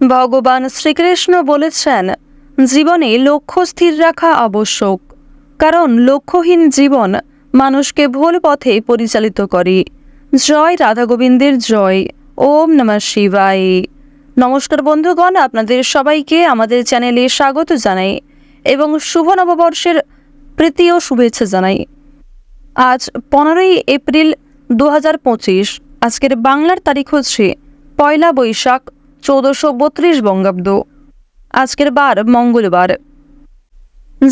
ভগবান শ্রীকৃষ্ণ বলেছেন, জীবনে লক্ষ্য স্থির রাখা আবশ্যক, কারণ লক্ষ্যহীন জীবন মানুষকে ভুল পথে পরিচালিত করে। জয় রাধা গোবিন্দের জয়, ওম নমঃ শিবায়। নমস্কার বন্ধুগণ, আপনাদের সবাইকে আমাদের চ্যানেলে স্বাগত জানাই এবং শুভ নববর্ষের প্রীতি ও শুভেচ্ছা জানাই। আজ পনেরোই এপ্রিল দু হাজার পঁচিশ, আজকের বাংলার তারিখ হচ্ছে পয়লা বৈশাখ চৌদ্দশো বত্রিশ বঙ্গাব্দ। আজকের বার মঙ্গলবার।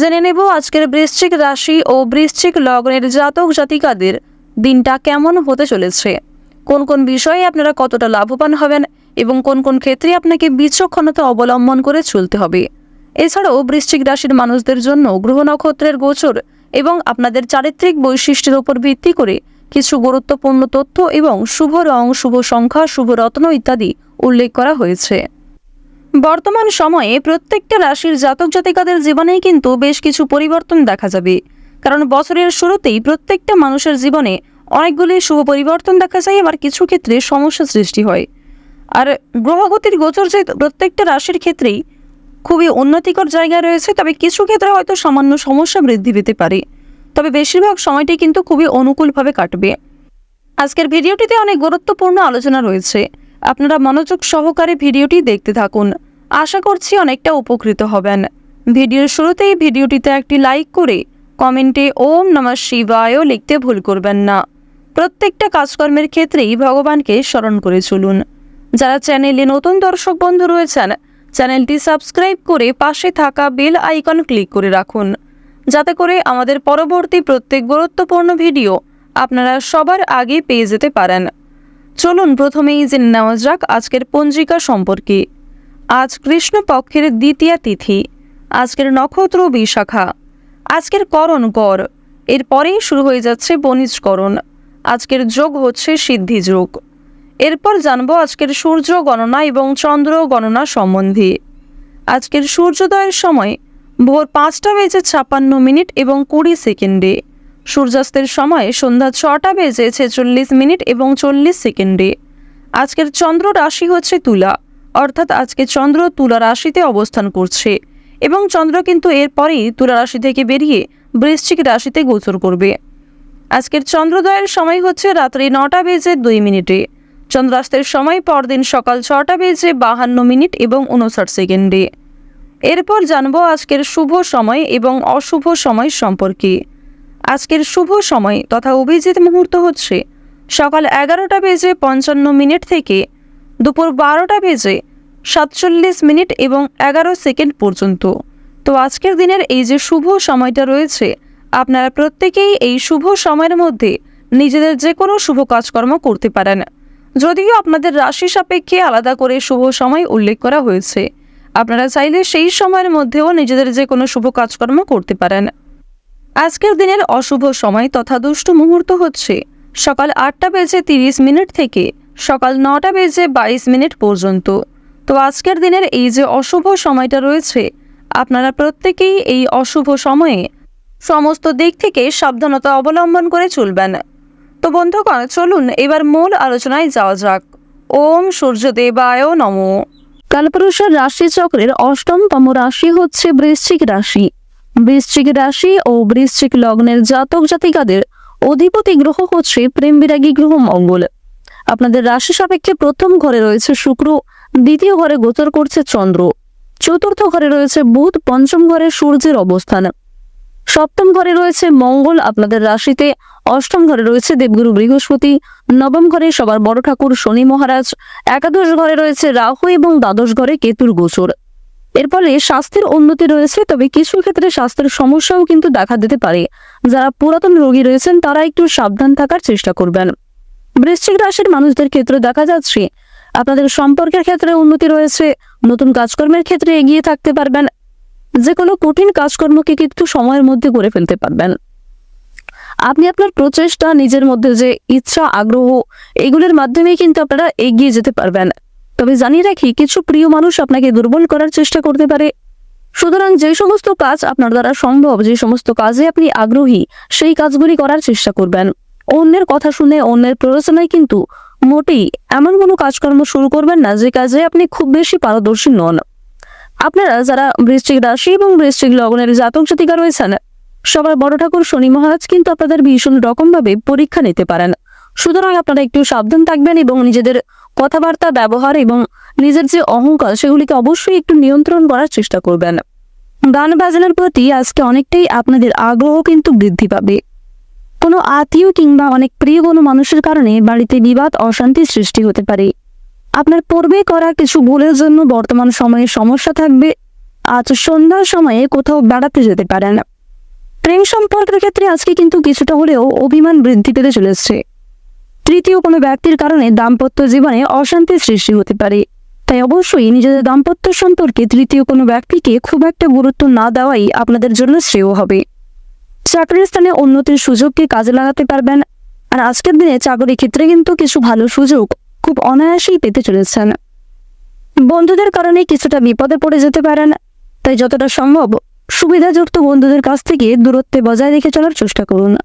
জেনে নেব আজকের বৃশ্চিক রাশি ও বৃশ্চিক লগ্নের জাতক জাতিকাদের দিনটা কেমন হতে চলেছে। কোন কোন বিষয়ে আপনারা কতটা লাভবান হবেন এবং কোন কোন ক্ষেত্রে আপনাকে বিচক্ষণতা অবলম্বন করে চলতে হবে। এছাড়াও বৃশ্চিক রাশির মানুষদের জন্য গ্রহ নক্ষত্রের গোচর এবং আপনাদের চারিত্রিক বৈশিষ্ট্যের উপর ভিত্তি করে কিছু গুরুত্বপূর্ণ তথ্য এবং শুভ রং, শুভ সংখ্যা, শুভ রত্ন ইত্যাদি উল্লেখ করা হয়েছে। বর্তমান সময়ে প্রত্যেকটা রাশির জাতক জাতিকাদের জীবনেই কিন্তু বেশ কিছু পরিবর্তন দেখা যাবে। কারণ বছরের শুরুতেই প্রত্যেকটা মানুষের জীবনে অনেকগুলি শুভ পরিবর্তন দেখা যায়, আবার কিছু ক্ষেত্রে সমস্যা সৃষ্টি হয়। আর গ্রহগতির গোচর যে প্রত্যেকটা রাশির ক্ষেত্রেই খুবই উন্নতিকর জায়গায় রয়েছে, তবে কিছু ক্ষেত্রে হয়তো সামান্য সমস্যা বৃদ্ধি পেতে পারে। তবে বেশিরভাগ সময়টি কিন্তু খুবই অনুকূলভাবে কাটবে। আজকের ভিডিওটিতে অনেক গুরুত্বপূর্ণ আলোচনা রয়েছে। আপনারা মনোযোগ সহকারে ভিডিওটি দেখতে থাকুন। আশা করছি অনেকটা উপকৃত হবেন। ভিডিওর শুরুতেই ভিডিওটিতে একটি লাইক করে কমেন্টে ওম নমঃ শিবায়ও লিখতে ভুল করবেন না। প্রত্যেকটা কাজকর্মের ক্ষেত্রেই ভগবানকে স্মরণ করে চলুন। যারা চ্যানেলে নতুন দর্শক বন্ধু রয়েছেন, চ্যানেলটি সাবস্ক্রাইব করে পাশে থাকা বেল আইকন ক্লিক করে রাখুন। যাতে করে আমাদের পরবর্তী প্রত্যেক গুরুত্বপূর্ণ ভিডিও আপনারা সবার আগে পেয়ে যেতে পারেন। চলুন প্রথমেই জেনে নেওয়া যাক আজকের পঞ্জিকা সম্পর্কে। আজ কৃষ্ণপক্ষের দ্বিতীয়া তিথি, আজকের নক্ষত্র বিশাখা। আজকের করণ কর এরপরেই শুরু হয়ে যাচ্ছে বণিজকরণ। আজকের যোগ হচ্ছে সিদ্ধি যোগ। এরপর জানব আজকের সূর্য গণনা এবং চন্দ্র গণনা সম্বন্ধে। আজকের সূর্যোদয়ের সময় ভোর পাঁচটা বেজে ছাপ্পান্ন মিনিট এবং কুড়ি সেকেন্ডে। সূর্যাস্তের সময় সন্ধ্যা ছটা বেজে ছেচল্লিশ মিনিট এবং চল্লিশ সেকেন্ডে। আজকের চন্দ্র রাশি হচ্ছে তুলা, অর্থাৎ আজকে চন্দ্র তুলা রাশিতে অবস্থান করছে এবং চন্দ্র কিন্তু এরপরেই তুলা রাশি থেকে বেরিয়ে বৃশ্চিক রাশিতে গোচর করবে। আজকের চন্দ্রোদয়ের সময় হচ্ছে রাত্রি নটা বেজে দুই মিনিটে। চন্দ্রাস্তের সময় পরদিন সকাল ছটা বেজে বাহান্ন মিনিট এবং উনষাট সেকেন্ডে। এরপর জানব আজকের শুভ সময় এবং অশুভ সময় সম্পর্কে। আজকের শুভ সময় তথা অভিজিৎ মুহূর্ত হচ্ছে সকাল এগারোটা বেজে পঞ্চান্ন মিনিট থেকে দুপুর বারোটা বেজে সাতচল্লিশ মিনিট এবং এগারো সেকেন্ড পর্যন্ত। তো আজকের দিনের এই যে শুভ সময়টা রয়েছে, আপনারা প্রত্যেকেই এই শুভ সময়ের মধ্যে নিজেদের যে কোনো শুভ কাজকর্ম করতে পারেন। যদিও আপনাদের রাশি সাপেক্ষে আলাদা করে শুভ সময় উল্লেখ করা হয়েছে আপনারা চাইলে সেই সময়ের মধ্যেও নিজেদের যে কোনো শুভ কাজকর্ম করতে পারেন। আজকের দিনের অশুভ সময় তথা দুষ্ট মুহূর্ত হচ্ছে সকাল আটটা বেজে তিরিশ মিনিট থেকে সকাল নটা বেজে বাইশ মিনিট পর্যন্ত। তো আজকের দিনের এই যে অশুভ সময়টা রয়েছে, আপনারা প্রত্যেকেই এই অশুভ সময়ে সমস্ত দিক থেকে সাবধানতা অবলম্বন করে চলবেন। তো বন্ধুগণ, চলুন এবার মূল আলোচনায় যাওয়া যাক। ওম সূর্যদেবায় নমঃ। কালপুরুষের রাশি চক্রের অষ্টমতম রাশি হচ্ছে বৃশ্চিক রাশি। বৃশ্চিক রাশি ও বৃশ্চিক লগ্নের জাতক জাতিকাদের অধিপতি গ্রহ হচ্ছে প্রেম বিরাগী গ্রহ মঙ্গল। আপনাদের রাশি সাপেক্ষে প্রথম ঘরে রয়েছে শুক্র, দ্বিতীয় ঘরে গোচর করছে চন্দ্র, চতুর্থ ঘরে রয়েছে বুধ, পঞ্চম ঘরে সূর্যের অবস্থান। সপ্তম ঘরে রয়েছে মঙ্গল, আপনাদের রাশিতে অষ্টম ঘরে রয়েছে দেবগুরু বৃহস্পতি, নবম ঘরে সবার বড় ঠাকুর শনি মহারাজ, একাদশ ঘরে রয়েছে রাহু এবং দ্বাদশ ঘরে কেতুর গোচর। এর ফলে স্বাস্থ্যের উন্নতি রয়েছে, তবে কিছু ক্ষেত্রে স্বাস্থ্যের সমস্যাও কিন্তু দেখা দিতে পারে। যারা পুরাতন রোগী রয়েছেন, তারা একটু সাবধান থাকার চেষ্টা করবেন। বৃশ্চিক রাশির মানুষদের ক্ষেত্রে দেখা যাচ্ছে, আপনাদের সম্পর্কের ক্ষেত্রে উন্নতি রয়েছে, নতুন কাজকর্মের ক্ষেত্রে এগিয়ে থাকতে পারবেন যে কোনো কঠিন কাজকর্মকে কিন্তু সময়ের মধ্যে করে ফেলতে পারবেন। আপনি আপনার প্রচেষ্টা, নিজের মধ্যে যে ইচ্ছা, আগ্রহ, এগুলোর মাধ্যমে কিন্তু আপনারা এগিয়ে যেতে পারবেন। তবে জানিয়ে রাখি, কিছু প্রিয় মানুষ আপনাকে দুর্বল করার চেষ্টা করতে পারে। সুতরাং যে সমস্ত কাজ আপনার দ্বারা সম্ভব, যে সমস্ত কাজে আপনি আগ্রহী, সেই কাজগুলি করার চেষ্টা করবেন। অন্যের কথা শুনে অন্যের প্ররোচনায় কিন্তু মোটেই এমন কোনো কাজকর্ম শুরু করবেন না, যে কাজে আপনি খুব বেশি পারদর্শী নন। আপনারা যারা বৃশ্চিক রাশি এবং বৃশ্চিক লগ্নের জাতক জাতিকা রয়েছেন, সবার বড় ঠাকুর শনি মহারাজ কিন্তু আপনাদের ভীষণ রকমভাবে পরীক্ষা নিতে পারেন। সুতরাং আপনারা একটু সাবধান থাকবেন এবং নিজেদের কথাবার্তা, ব্যবহার এবং নিজের যে অহংকার, সেগুলিকে অবশ্যই একটু নিয়ন্ত্রণ করার চেষ্টা করবেন। গান বাজনার প্রতি আজকে অনেকটাই আপনাদের আগ্রহ কিন্তু বৃদ্ধি পাবে। কোনো আত্মীয় কিংবা অনেক প্রিয় কোনো মানুষের কারণে বাড়িতে বিবাদ, অশান্তি সৃষ্টি হতে পারে। আপনার পূর্বে করা কিছু ভুলের জন্য বর্তমান সময়ে সমস্যা থাকবে। আজ সন্ধ্যার সময়ে কোথাও বেড়াতে যেতে পারেন। প্রেম সম্পর্কের ক্ষেত্রে আজকে কিন্তু কিছুটা হলেও অভিমান বৃদ্ধি পেতে চলেছে। তৃতীয় কোনো ব্যক্তির কারণে দাম্পত্য জীবনে অশান্তির সৃষ্টি হতে পারে। তাই অবশ্যই নিজেদের দাম্পত্য সম্পর্কে তৃতীয় কোনো ব্যক্তিকে খুব একটা গুরুত্ব না দেওয়াই আপনাদের জন্য শ্রেয় হবে। চাকরির স্থানে উন্নতির সুযোগকে কাজে লাগাতে পারবেন। আর আজকের দিনে চাকরির ক্ষেত্রে কিন্তু কিছু ভালো সুযোগ খুব অনায়াসেই পেতে চলেছেন। বন্ধুদের কারণে কিছুটা বিপদে পড়ে যেতে পারেন, তাই যতটা সম্ভব সুবিধাযুক্ত বন্ধুদের কাছ থেকে দূরত্বে বজায় রেখে চলার চেষ্টা করুন।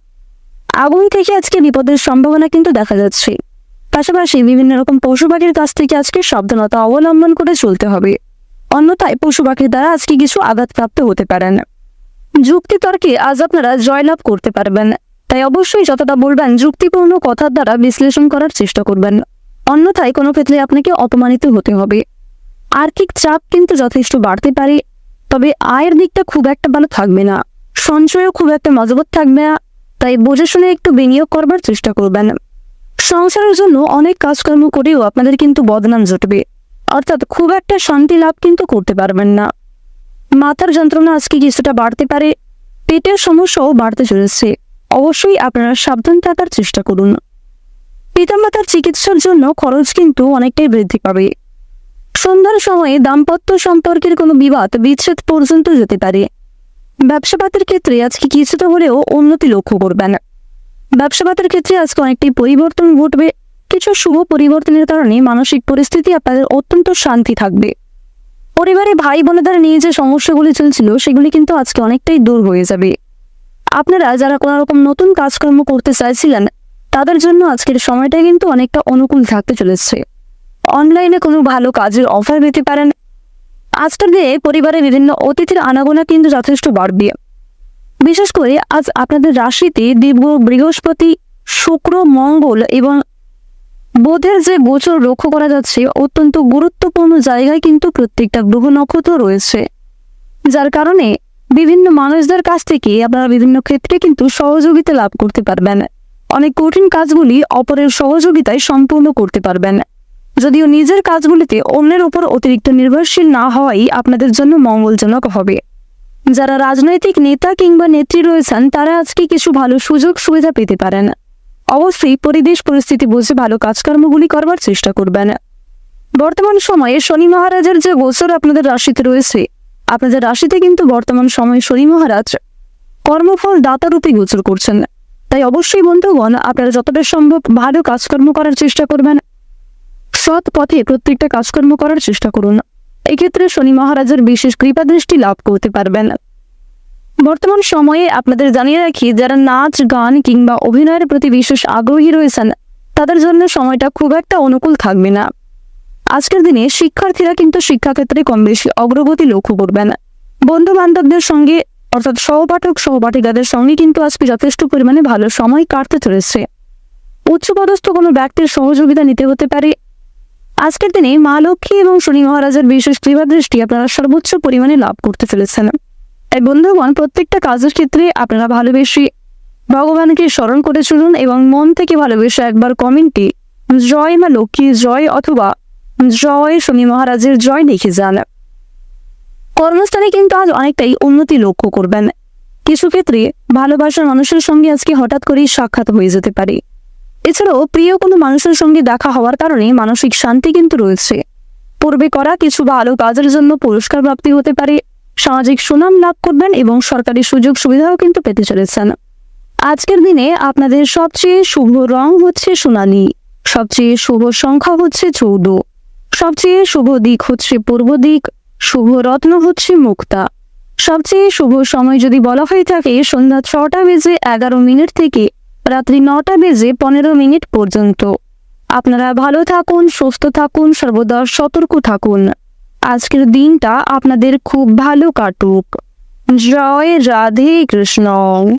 আগুন থেকে আজকে বিপদের সম্ভাবনা কিন্তু দেখা যাচ্ছে। পাশাপাশি বিভিন্ন রকম পশু পাখির কাছ থেকে আজকে সাবধানতা অবলম্বন করে চলতে হবে। অন্যথায় পশু পাখির দ্বারা আজকে কিছু আঘাতপ্রাপ্ত হতে পারেন। যুক্তি তর্কে আজ আপনারা জয়লাভ করতে পারবেন, তাই অবশ্যই যতটা বলবেন যুক্তিপূর্ণ কথার দ্বারা বিশ্লেষণ করার চেষ্টা করবেন। অন্যথায় কোনো ক্ষেত্রে আপনাকে অপমানিত হতে হবে। আর্থিক চাপ কিন্তু যথেষ্ট বাড়তে পারে, তবে আয়ের দিকটা খুব একটা ভালো থাকবে না। সঞ্চয়ও খুব একটা মজবুত থাকবে না, তাই বুঝে শুনে একটু বিনিয়োগ করবার চেষ্টা করবেন। সংসারের জন্য অনেক কাজকর্ম করেও আপনাদের কিন্তু বদনাম জটবে, অর্থাৎ খুব একটা শান্তি লাভ কিন্তু করতে পারবেন না। মাথার যন্ত্রণা আজকে কিছুটা বাড়তে পারে, পেটের সমস্যাও বাড়তে চলেছে। অবশ্যই আপনারা সাবধান থাকার চেষ্টা করুন। পিতামাতার চিকিৎসার জন্য খরচ কিন্তু অনেকটাই বৃদ্ধি পাবে। সন্ধ্যার সময়ে দাম্পত্য সম্পর্কের কোনো বিবাদ বিচ্ছেদ পর্যন্ত যেতে পারে। ব্যবসাপাতের ক্ষেত্রে আজকে কিছুটা হলেও উন্নতি লক্ষ্য করবেন। ব্যবসাপাতের ক্ষেত্রে আজকে অনেকটাই পরিবর্তন ঘটবে। কিছু শুভ পরিবর্তনের কারণে মানসিক পরিস্থিতি আপনাদের অত্যন্ত শান্তি থাকবে। পরিবারে ভাই বোনেদের নিয়ে যে সমস্যাগুলি চলছিল, সেগুলি কিন্তু আজকে অনেকটাই দূর হয়ে যাবে। আপনারা যারা কোনো রকম নতুন কাজকর্ম করতে চাইছিলেন তাদের জন্য আজকের সময়টা কিন্তু অনেকটা অনুকূল থাকতে চলেছে। অনলাইনে কোনো ভালো কাজের অফার পেতে পারেন। আজকের দিনে পরিবারে বিভিন্ন অতিথির আনাগোনা কিন্তু যথেষ্ট বাড়বে। বিশেষ করে আজ আপনাদের রাশিতে দেব বৃহস্পতি, শুক্র, মঙ্গল এবং বোধের যে গোচর লক্ষ্য করা যাচ্ছে, অত্যন্ত গুরুত্বপূর্ণ জায়গায় কিন্তু প্রত্যেকটা গ্রহ নক্ষত্র রয়েছে। যার কারণে বিভিন্ন মানুষদের কাছ থেকে আপনারা বিভিন্ন ক্ষেত্রে কিন্তু সহযোগিতা লাভ করতে পারবেন। অনেক কঠিন কাজগুলি অপরের সহযোগিতায় সম্পূর্ণ করতে পারবেন। যদিও নিজের কাজগুলিতে অন্যের উপর অতিরিক্ত নির্ভরশীল না হওয়াই আপনাদের জন্য মঙ্গলজনক হবে। যারা রাজনৈতিক নেতা কিংবা নেত্রী রয়েছেন, তারা আজকে কিছু ভালো সুযোগ সুবিধা পেতে পারেন। অবশ্যই পরিবেশ পরিস্থিতি বুঝে ভালো কাজকর্মগুলি করবার চেষ্টা করবেন। বর্তমান সময়ে শনি মহারাজের যে গোচর আপনাদের রাশিতে রয়েছে, আপনাদের রাশিতে কিন্তু বর্তমান সময়ে শনি মহারাজ কর্মফল দাতারূপে গোচর করছেন। তাই অবশ্যই বন্ধুগণ, আপনারা যতটা সম্ভব ভালো কাজকর্ম করার চেষ্টা করবেন। সৎ পথে প্রত্যেকটা কাজকর্ম করার চেষ্টা করুন। এক্ষেত্রে শনি মহারাজের বিশেষ কৃপা দৃষ্টি লাভ করতে পারবেন। বর্তমান সময়ে আপনাদের জানিয়ে রাখি, যারা নাচ, গান কিংবা অভিনয়ের প্রতি বিশেষ আগ্রহী রয়েছেন, তাদের জন্য সময়টা খুব একটা অনুকূল থাকবে না। আজকের দিনে শিক্ষার্থীরা কিন্তু শিক্ষাক্ষেত্রে কম বেশি অগ্রগতি লক্ষ্য করবেন। বন্ধু বান্ধবদের সঙ্গে অর্থাৎ সহপাঠক সহপাঠিকাদের সঙ্গে কিন্তু আজকে যথেষ্ট পরিমাণে ভালো সময় কাটতে চলেছে। উচ্চপদস্থ কোনো ব্যক্তির সহযোগিতা নিতে হতে পারে। আজকের দিনে মা লক্ষ্মী এবং শনি মহারাজের বিশেষ কৃপা দৃষ্টি আপনারা সর্বোচ্চ পরিমাণে লাভ করতে চলেছেন। এই বন্ধুগণ, প্রত্যেকটা কাজের ক্ষেত্রে আপনারা ভালোবেসে ভগবানকে স্মরণ করে চলুন এবং মন থেকে ভালোবেসে একবার কমেন্টে জয় মা লক্ষ্মী, জয় অথবা জয় শনি মহারাজের জয় লিখে যান কর্মস্থানে কিন্তু আজ অনেকটাই উন্নতি লক্ষ্য করবেন। কিছু ক্ষেত্রে ভালোবাসার মানুষের সঙ্গে আজকে হঠাৎ করেই সাক্ষাৎ হয়ে যেতে পারে। এছাড়াও প্রিয় কোনো মানুষের সঙ্গে দেখা হওয়ার কারণে মানসিক শান্তি কিন্তু রয়েছে। পূর্বে করা কিছু ভালো কাজের জন্য পুরস্কার প্রাপ্তি হতে পারে, সামাজিক সুনাম লাভ করবেন এবং সরকারি সুযোগ সুবিধাও কিন্তু পেতে চলেছেন। আজকের দিনে আপনাদের সবচেয়ে শুভ রং হচ্ছে সোনালি, সবচেয়ে শুভ সংখ্যা হচ্ছে চৌদ্দ, সবচেয়ে শুভ দিক হচ্ছে পূর্ব দিক শুভ রত্ন হচ্ছে মুক্তা। সবচেয়ে শুভ সময় যদি বলা হয়ে থাকে, সন্ধ্যা ছটা বেজে এগারো মিনিট থেকে রাত্রি নটা বেজে পনেরো মিনিট পর্যন্ত। আপনারা ভালো থাকুন, সুস্থ থাকুন, সর্বদা সতর্ক থাকুন। আজকের দিনটা আপনাদের খুব ভালো কাটুক। জয় রাধে কৃষ্ণ।